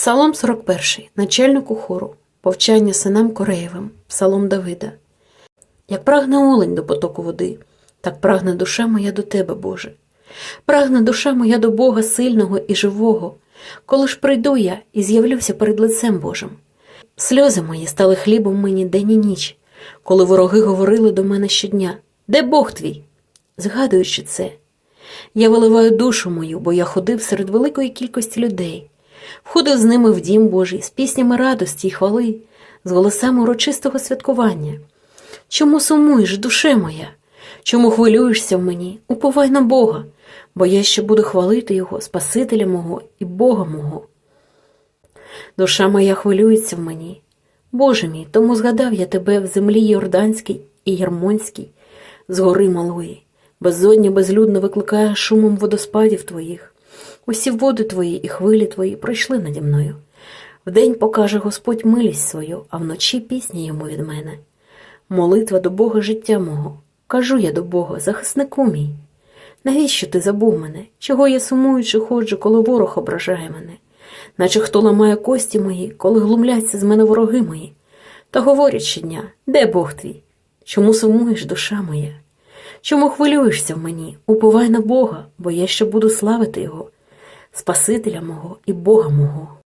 Псалом 41. Начальнику хору. Повчання синам Кореєвим. Псалом Давида. Як прагне олень до потоку води, так прагне душа моя до тебе, Боже. Прагне душа моя до Бога сильного і живого, коли ж прийду я і з'явлюся перед лицем Божим. Сльози мої стали хлібом мені день і ніч, коли вороги говорили до мене щодня Де Бог твій? Згадуючи це, я виливаю душу мою, бо я ходив серед великої кількості людей, входив з ними в дім Божий з піснями радості й хвали, з голосами урочистого святкування. Чому сумуєш, душе моя? Чому хвилюєшся в мені? Уповай на Бога, бо я ще буду хвалити Його, Спасителя мого і Бога мого. Душа моя хвилюється в мені. Боже мій, тому згадав я тебе в землі Йорданській і Ярмонській, з гори малої. Безодня безлюдно викликає шумом водоспадів твоїх. Усі води твої і хвилі твої пройшли наді мною. Вдень покаже Господь милість свою, а вночі пісня йому від мене. Молитва до Бога життя мого. Кажу я до Бога, захиснику мій. Навіщо ти забув мене? Чого я сумуючи ходжу, коли ворог ображає мене? Наче хто ламає кості мої, коли глумляться з мене вороги мої. Та говорять щодня, де Бог твій? Чому сумуєш, душа моя? Чому хвилюєшся в мені? Уповай на Бога, бо я ще буду славити Його, Спасителя мого і Бога мого.